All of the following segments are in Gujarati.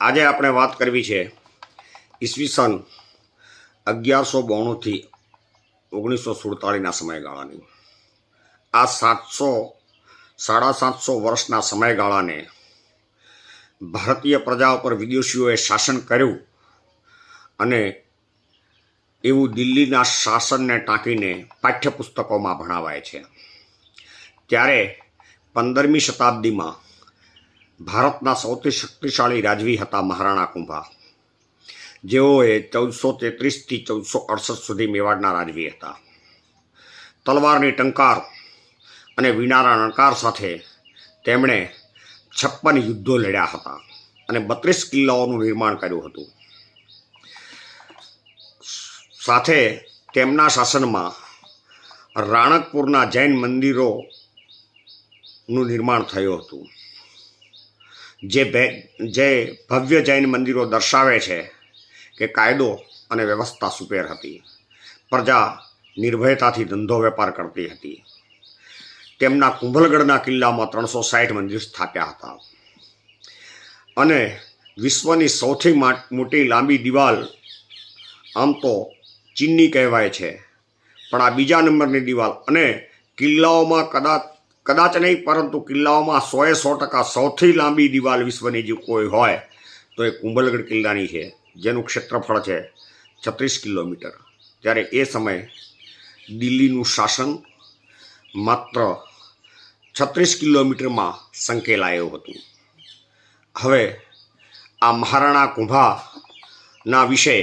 આજે આપણે વાત કરવી છે ઈસવીસન અગિયારસો બોણુંથી ઓગણીસો સુડતાળીસના સમયગાળાની. આ સાતસો, સાડા સાતસો વર્ષના સમયગાળાને ભારતીય પ્રજા ઉપર વિદેશીઓએ શાસન કર્યું અને એવું દિલ્હીના શાસનને ટાંકીને પાઠ્યપુસ્તકોમાં ભણાવાય છે. ત્યારે પંદરમી શતાબ્દીમાં ભારતના સૌથી શક્તિશાળી રાજવી હતા મહારાણા કુંભા. જેઓએ ચૌદસો તેત્રીસથી ચૌદસો અડસઠ સુધી મેવાડના રાજવી હતા. તલવારની ટંકાર અને વિનારા નકાર સાથે તેમણે છપ્પન યુદ્ધો લડ્યા હતા અને બત્રીસ કિલ્લાઓનું નિર્માણ કર્યું હતું. સાથે તેમના શાસનમાં રાણકપુરના જૈન મંદિરોનું નિર્માણ થયું હતું. જે ભે- જે ભવ્ય જૈન મંદિરો દર્શાવે છે કે કાયદો અને વ્યવસ્થા સુપેર હતી. પ્રજા નિર્ભયતાથી ધંધો વેપાર કરતી હતી. તેમના કુંભલગઢના કિલ્લામાં ત્રણસો સાઠ મંદિર સ્થાપ્યા હતા. અને વિશ્વની સૌથી મોટી લાંબી દિવાલ, આમ તો ચીનની કહેવાય છે, પણ આ બીજા નંબરની દિવાલ અને કિલ્લાઓમાં કદાચ કદાચ નહીં, પરંતુ કિલ્લાઓમાં સોએ સો ટકા સૌથી લાંબી દિવાલ વિશ્વની જે કોઈ હોય, તો એ કુંભલગઢ કિલ્લાની છે, જેનું ક્ષેત્રફળ છે છત્રીસ કિલોમીટર. ત્યારે એ સમયે દિલ્હીનું શાસન માત્ર છત્રીસ કિલોમીટરમાં સંકેલાયું હતું. હવે આ મહારાણા કુંભાના વિશે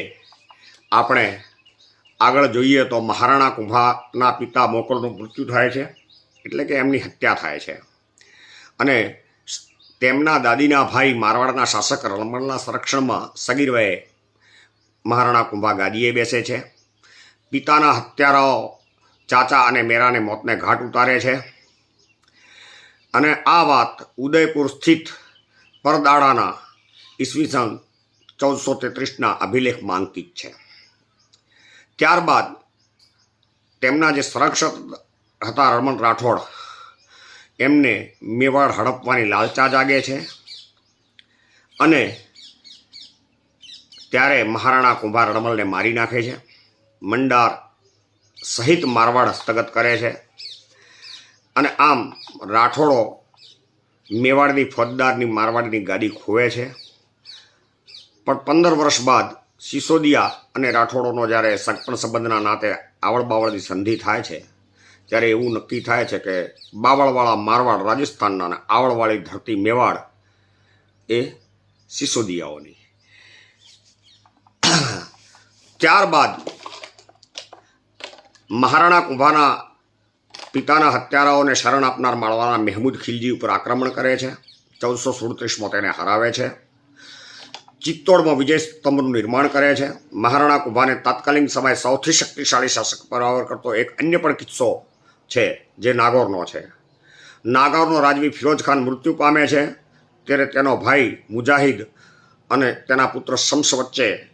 આપણે આગળ જોઈએ તો મહારાણા કુંભાના પિતા મોકલનું મૃત્યુ થાય છે. એટલે કે એમની હત્યા થાય છે. અને તેમના દાદીના ભાઈ મારવાડના શાસક રમણના સંરક્ષણમાં સગીર મહારાણા કુંભા ગાદીએ બેસે છે. પિતાના હત્યારાઓ ચાચા અને મેરાને મોતને ઘાટ ઉતારે છે. અને આ વાત ઉદયપુર સ્થિત પરદાડાના ઈસવીસન ચૌદસો તેત્રીસના અભિલેખમાં અંકિત છે. ત્યારબાદ તેમના જે સંરક્ષક હતા રમણ રાઠોડ. એમને મેવાડ હડપવાની લાલચા જાગે છે અને ત્યારે મહારાણા કુંભાર રમલને મારી નાખે છે. મંડાર સહિત મારવાડ હસ્તગત કરે છે. અને આમ રાઠોડો મેવાડની ફોજદારની મારવાડની ગાડી ખોવે છે. પણ પંદર વર્ષ બાદ સિસોદિયા અને રાઠોડોનો જ્યારે સગપણ સંબંધના નાતે આવડબાવળની સંધિ થાય છે. ત્યારે એવું નક્કી થાય છે કે બાવળવાળા મારવાડ રાજસ્થાનના અને આવળવાળી ધરતી મેવાડ એ સિસોદિયાઓની. ત્યારબાદ મહારાણા કુંભાના પિતાના હત્યારાઓને શરણ આપનાર માળવાના મહેમૂદ ખિલજી ઉપર આક્રમણ કરે છે. ચૌદસો સુડત્રીસમાં તેને હરાવે છે. ચિત્તોડમાં વિજય સ્તંભનું નિર્માણ કરે છે. મહારાણા કુંભાને તાત્કાલિક સમયે સૌથી શક્તિશાળી શાસક પર કરતો એક અન્ય પણ કિસ્સો છે, જે નાગોરનો છે. નાગોરનો રાજવી ફિરોજ ખાન મૃત્યુ પામે છે, ત્યારે તેનો ભાઈ મુજાહિદ અને તેના પુત્ર શમ્સ વચ્ચે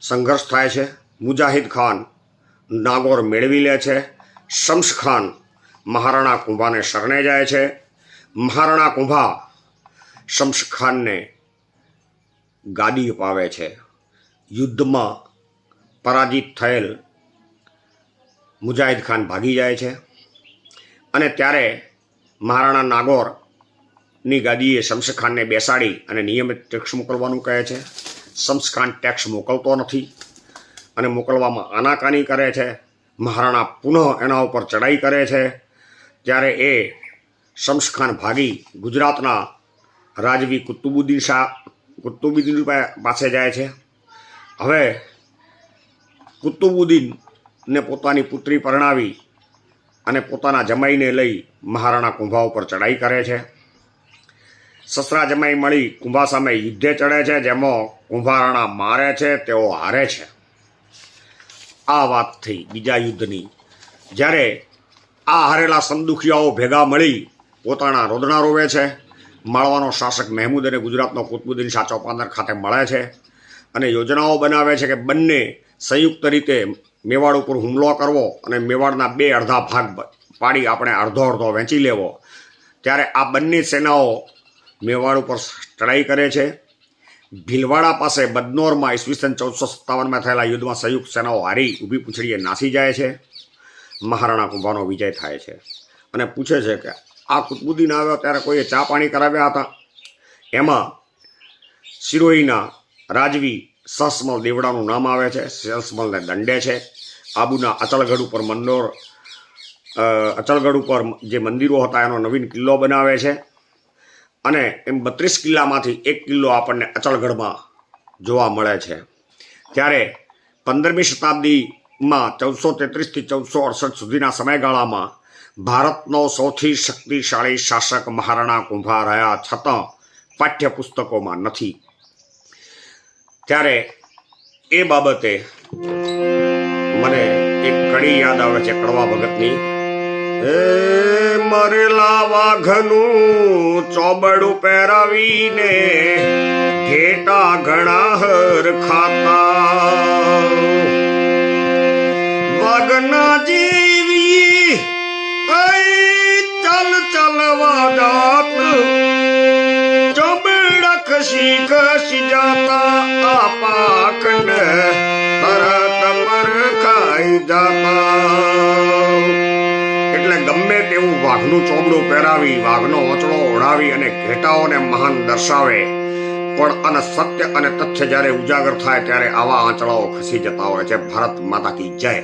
સંઘર્ષ થાય છે. મુજાહિદ ખાન નાગોર મેળવી લે છે. શમ્સ ખાન મહારાણા કુંભાને શરણે જાય છે. મહારાણા કુંભા શમ્સ ખાનને ગાદી અપાવે છે. યુદ્ધમાં પરાજિત થયેલ મુજાહિદ ખાન ભાગી જાય છે. અને ત્યારે મહારાણા નાગોરની ગાદીએ શમસખાનને બેસાડી અને નિયમિત ટેક્સ મોકલવાનું કહે છે. શમસખાન ટેક્સ મોકલતો નથી અને મોકલવામાં આનાકાની કરે છે. મહારાણા પુનઃ એના ઉપર ચડાઈ કરે છે. ત્યારે એ શમસખાન ભાગી ગુજરાતના રાજવી કુતુબુદ્દીન શાહ કુતુબુદ્દીન પાસે જાય છે. હવે કુતુબુદ્દીનને પોતાની પુત્રી પરણાવી અને પોતાના જમાઈને લઈ મહારાણા કુંભા ઉપર ચડાઈ કરે છે. સસરા જમાઈ મળી કુંભા સામે યુદ્ધે ચડે છે, જેમાં કુંભારાણા મારે છે, તેઓ હારે છે. આ વાત થઈ બીજા યુદ્ધની. જ્યારે આ હારેલા સંદુખિયાઓ ભેગા મળી પોતાના રોદણા રોવે છે. માળવાનો શાસક મહેમૂદ અને ગુજરાતનો કુતબુદ્દીન શાહ ચોપાંદર ખાતે મળે છે અને યોજનાઓ બનાવે છે કે બંને સંયુક્ત રીતે મેવાડ ઉપર હુમલો કરવો અને મેવાડના બે અડધા ભાગ પાડી આપણે અડધો અડધો વહેંચી લેવો. ત્યારે આ બંને સેનાઓ મેવાડ ઉપર ચડાઈ કરે છે. ભીલવાડા પાસે બદનોરમાં ઈસવીસન ચૌદસો સત્તાવનમાં થયેલા યુદ્ધમાં સંયુક્ત સેનાઓ હારી ઊભી પૂંછડીએ નાસી જાય છે. મહારાણા કુંભાનો વિજય થાય છે. અને પૂછે છે કે આ કુતબુદ્દીન આવ્યો ત્યારે કોઈએ ચા પાણી કરાવ્યા હતા? એમાં સિરોહીના રાજવી સસમલ દેવડાનું નામ આવે છે, સસમલને દંડે છે. આબુના અચલગઢ ઉપર મંદોર અચલગઢ ઉપર જે મંદિરો હતા, એનો નવીન કિલ્લો બનાવે છે. અને એમ બત્રીસ કિલ્લામાંથી એક કિલ્લો આપણને અચલગઢમાં જોવા મળે છે. ત્યારે પંદરમી શતાબ્દીમાં ચૌદસો તેત્રીસથી ચૌદસો અડસઠ સુધીના સમયગાળામાં ભારતનો સૌથી શક્તિશાળી શાસક મહારાણા કુંભા રહ્યા છતાં પાઠ્યપુસ્તકોમાં નથી. ત્યારે એ બાબતે મને એક કડી યાદ આવે છે કડવા ભગતની. એ મરેલા વાઘનું ચોબડું પહેરાવીને ઘેટા ઘણા હર ખાતા. વાઘના એટલે ગમે તેવું વાઘનું ચોબડું પહેરાવી, વાઘનો વચડો ઓઢાવી અને ઘેટાઓને મહાન દર્શાવે. પણ અને સત્ય અને તથ્ય જ્યારે ઉજાગર થાય, ત્યારે આવા આંચળાઓ ખસી જતા હોય છે. ભારત માતા કી જય.